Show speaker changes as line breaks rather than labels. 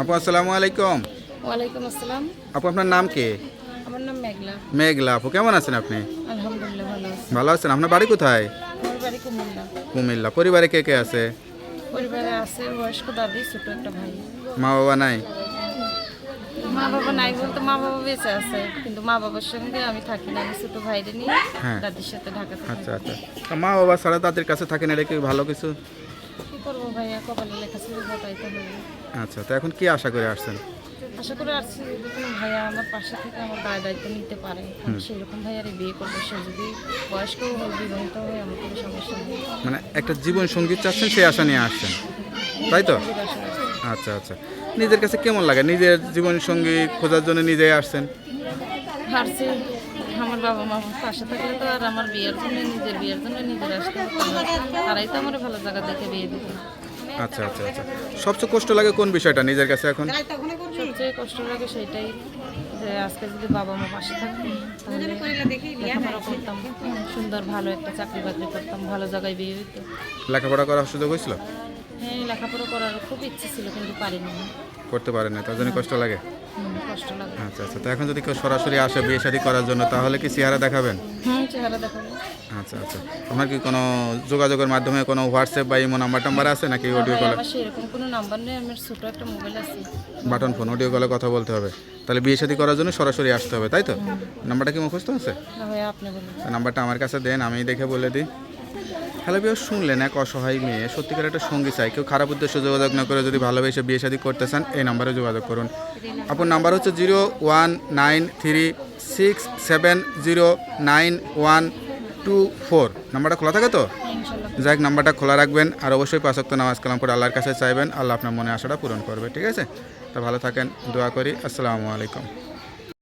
আপু আসসালামু আলাইকুম।
ওয়ালাইকুম আসসালাম।
আপু আপনার নাম কি?
আমার নাম মেঘলা।
মেঘলা আপু কেমন আছেন আপনি?
আলহামদুলিল্লাহ ভালো আছি।
ভালো আছেন। আপনার বাড়ি কোথায়?
আমার বাড়ি কুমিল্লা।
কুমিল্লা। পরিবারে কে কে আছে?
পরিবারে আছে বয়স্ক দাদি ছোট একটা ভাই।
মা বাবা নাই?
মা বাবা নাই বলতে মা বাবা বেঁচে আছে কিন্তু মা বাবার সঙ্গে আমি থাকি না। আমি ছোট ভাইরে নিয়ে
হ্যাঁ।
দাদির সাথে ঢাকাতে
আচ্ছা আচ্ছা। তা মা বাবা ছাড়া তাদের কাছে থাকেন এটা কি ভালো কিছু?
করব ভাইয়া কপালে লেখা ছিল তাই তো হবে
আচ্ছা তো এখন কি আশা করে আসছেন?
আশা করে আসছি যদি কোনো ভাইয়া আমার পাশে থেকে আমার দায় দায়িত্ব নিতে পারে। আমি সেরকম ভাইয়ারে বিয়ে করব সে যদি বয়স্ক হয় বিবাহিত হয় আমার কোনো সমস্যা নেই।
মানে একটা জীবন সংগীত চাচ্ছেন সেই আশা নিয়ে আসছেন। তাই তো? আচ্ছা আচ্ছা। নিজের কাছে কেমন লাগে? নিজের জীবন সঙ্গী খোঁজার জন্য নিজেই আসছেন?
হারছি। আমার বাবা মা পাশে থাকলে তো আর আমার বিয়ের জন্য নিজের বিয়ের জন্য নিজের আসতে তারাই তো আমার ভালো জায়গা দেখে বিয়ে দিতে।
আচ্ছা আচ্ছা আচ্ছা। সবচেয়ে কষ্ট লাগে কোন বিষয়টা নিজের কাছে এখন?
সবচেয়ে কষ্ট লাগে সেটাই যে আজকে যদি বাবা মা পাশে থাকতো লেখাপড়া করতাম। সুন্দর ভালো একটা চাকরি বাকরি করতাম ভালো জায়গায় বিয়ে হইতো
লেখাপড়া করার সুযোগ হয়েছিল?
হ্যাঁ লেখাপড়া করার খুব ইচ্ছে ছিল কিন্তু পারিনি।
করতে পারেন না তার জন্য কষ্ট লাগে?
কষ্ট লাগে।
আচ্ছা আচ্ছা তো এখন যদি কেউ সরাসরি আসে বিয়ে শাদী করার জন্য তাহলে কি চেহারা দেখাবেন?
হুম চেহারা দেখাবো।
আচ্ছা আচ্ছা আপনার কি কোনো যোগাযোগের মাধ্যমে কোনো হোয়াটসঅ্যাপ বা ইমো নাম্বার টাম্বার আছে নাকি অডিও কলে
সেরকম কোনো নাম্বার নেই আমার ছোট একটা মোবাইল আছে।
বাটন ফোন অডিও কলে কথা বলতে হবে। তাহলে বিয়ে শাদী করার জন্য সরাসরি আসতে হবে তাই তো? নাম্বারটা কি মুখস্থ আছে?
আপনি বলুন।
নাম্বারটা আমার কাছে দেন আমি দেখে বলে দিই। হ্যালো বিয়ে শুনলেন এক অসহায় মেয়ে। সত্যিকার একটা সঙ্গী চাই। কেউ খারাপ উদ্দেশ্যে যোগাযোগ না করে যদি ভালোবেসে বিয়ে শাদী করতে চান এই নাম্বারে যোগাযোগ করুন। আপনার নাম্বার হচ্ছে zero one nine three six seven zero nine one two four. নাম্বারটা খোলা থাকে তো? যাই নাম্বারটা খোলা রাখবেন আর অবশ্যই পাঁচক্ত নামাজ কালাম করে আল্লাহর কাছে চাইবেন। আল্লাহ আপনার মনে আশাটা পূরণ করবে ঠিক আছে? তা ভালো থাকেন দোয়া করি। আসসালামু আলাইকুম।